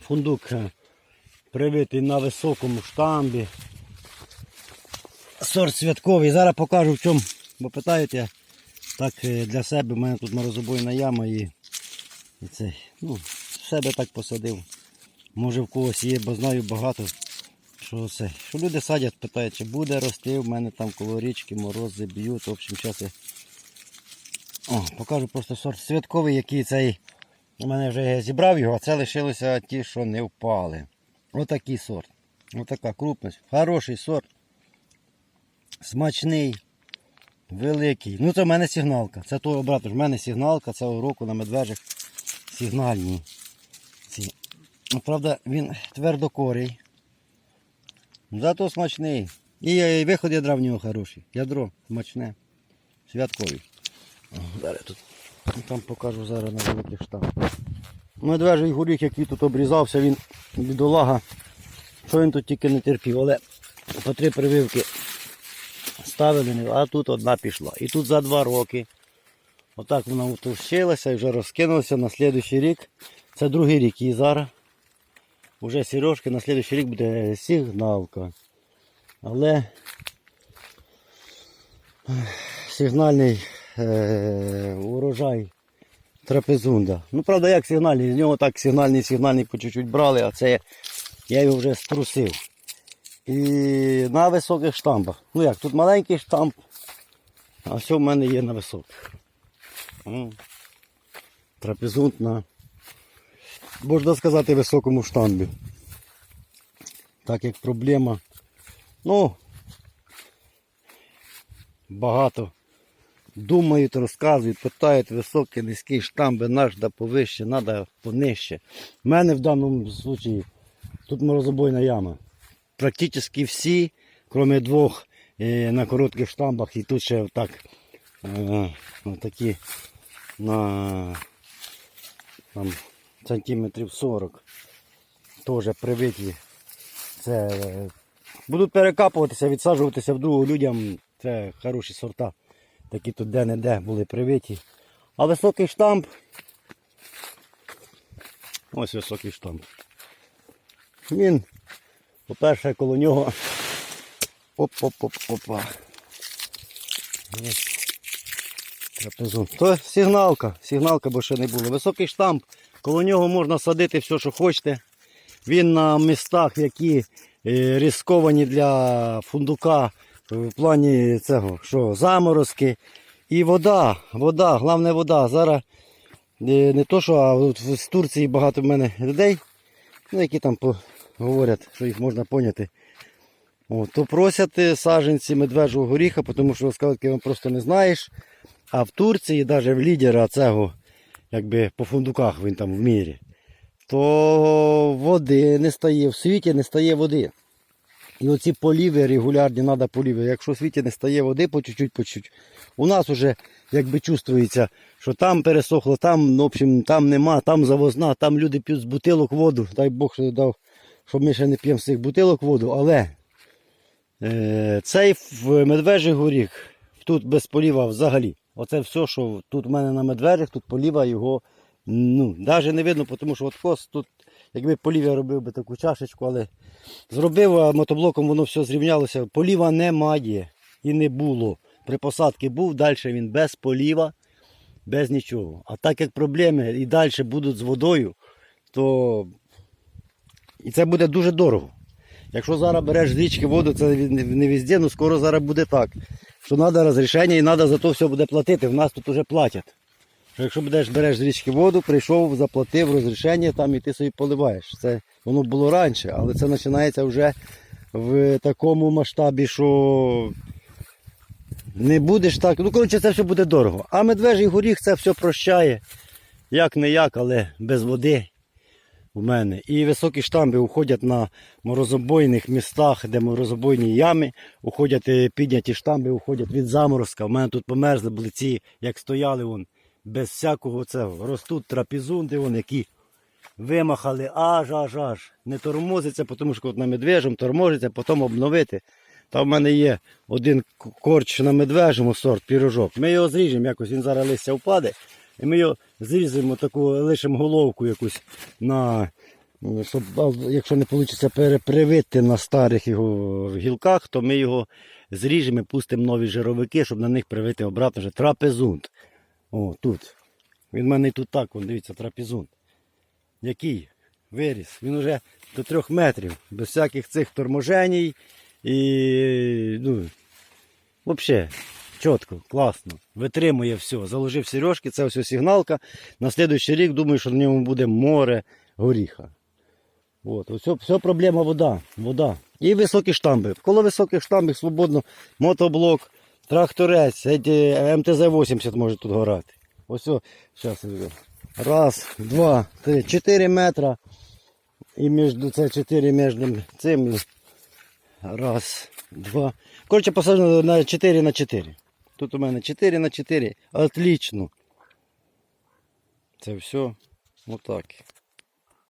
Фундук е, привитий на високому штамбі. Сорт святковий. Зараз покажу в чому. Бо питаєте, так е, для себе. У мене тут морозобойна яма і, і цей. Ну, себе так посадив. Може в когось є, бо знаю багато. Що це? Що люди садять, питають, чи буде рости, в мене там коло річки морози б'ють. В общем, час я О, покажу просто сорт святковий, який цей. У мене вже я зібрав його, а це лишилося ті, що не впали. Отакий сорт. Отака крупність. Хороший сорт. Смачний, великий. Ну це в мене сигналка. Це то обратно. В мене сигналка цього року на медвежих сигнальні. Ці. Ну, правда, він твердокорий. Зато смачний. І е, виход ядра в нього хороший. Ядро смачне. Святковий. Зараз тут там покажу зараз на великих штампах. Медвежий горіх, який тут обрізався, він бідолага. Що він тут тільки не терпів, але по три прививки ставили, а тут одна пішла. І тут за два роки. Отак вона утовщилася і вже розкинулася на наступний рік. Це другий рік і зараз. Уже сережки на наступний рік буде сигналка. Але сигнальний е, урожай трапезунда. Ну, правда, як сигнальний, з нього так сигнальний, сигнальний по чуть-чуть брали, а це я його вже струсив. І на високих штампах. Ну як, тут маленький штамп, а все в мене є на високих. М. Трапезунт на, можна сказати, високому штамбі. Так як проблема. Ну, багато думають, розказують, питають високий, низький штамби, наш да повище, треба понижче. У мене в даному випадку тут морозобойна яма. Практично всі, крім двох е, на коротких штамбах, і тут ще так, е, такі на там, сантиметрів 40 теж привиті. Це е, будуть перекапуватися, відсаджуватися в другу людям. Це хороші сорта. Такі тут де-не-де були привиті. А високий штамп. Ось високий штамп. Він, по-перше, коло нього. Оп-оп-оп-опа. То сигналка, сигналка, бо ще не було. Високий штамп, коло нього можна садити все, що хочете. Він на містах, які е, рисковані для фундука в плані цього, що заморозки. І вода, вода, головне вода. Зараз е, не то, що а з Турції багато в мене людей, ну, які там говорять, що їх можна поняти. О, то просять е, саджанці медвежого горіха, тому що сказати вам просто не знаєш. А в Турції, навіть в лідера цього, якби по фундуках він там в мірі, то води не стає, в світі не стає води. І оці поліви регулярні, треба поліви. Якщо в світі не стає води по чуть-чуть, по чуть. У нас вже якби чувствується, що там пересохло, там, ну, в общем, там нема, там завозна, там люди п'ють з бутилок воду. Дай Бог, що дав, щоб ми ще не п'ємо з цих бутилок воду, але е, цей медвежий горіх тут без поліва взагалі. Оце все, що тут в мене на медвежих, тут поліва його ну, навіть не видно, тому що от кос тут, якби полів я робив би таку чашечку, але зробив, а мотоблоком воно все зрівнялося. Поліва немає і не було. При посадці був, далі він без поліва, без нічого. А так як проблеми і далі будуть з водою, то і це буде дуже дорого. Якщо зараз береш з річки воду, це не везде, ну скоро зараз буде так. Що треба розрішення і треба за то все буде платити. В нас тут вже платять. Що якщо будеш береш з річки воду, прийшов, заплатив розрішення там і ти собі поливаєш. Це воно було раніше, але це починається вже в такому масштабі, що не будеш так. Ну, коротше, це все буде дорого. А медвежий горіх це все прощає. Як не як, але без води у мене. І високі штамби уходять на морозобойних містах, де морозобойні ями, уходять е, підняті штамби, уходять від заморозка. У мене тут померзли були ці, як стояли вон, без всякого цього. Ростуть трапізунди, вон, які вимахали аж аж аж. Не тормозиться, тому що от на медвежому тормозиться, потім обновити. Та в мене є один корч на медвежому сорт, пірожок. Ми його зріжемо, якось він зараз листя впаде. І ми його зрізаємо таку, лишимо головку якусь на Щоб, якщо не вийде перепривити на старих його гілках, то ми його зріжемо і пустимо нові жировики, щоб на них привити обратно вже трапезунт. О, тут. Він в мене тут так, вон, дивіться, трапезунт. Який виріс. Він уже до трьох метрів, без всяких цих торможеній і ну, взагалі чітко, класно. Витримує все. Заложив сережки, це все сигналка. На слідуючий рік думаю, що на ньому буде море горіха. От, ось все проблема вода. вода. І високі штамби. Коло високих штамбів свободно мотоблок, тракторець, МТЗ-80 може тут горати. Ось, зараз. Раз, два, три, чотири метра. І між це чотири між цим. Раз, два. Коротше, посаджено на 4 на 4. Тут у мене 4 на 4. Отлично. Це все. Отак.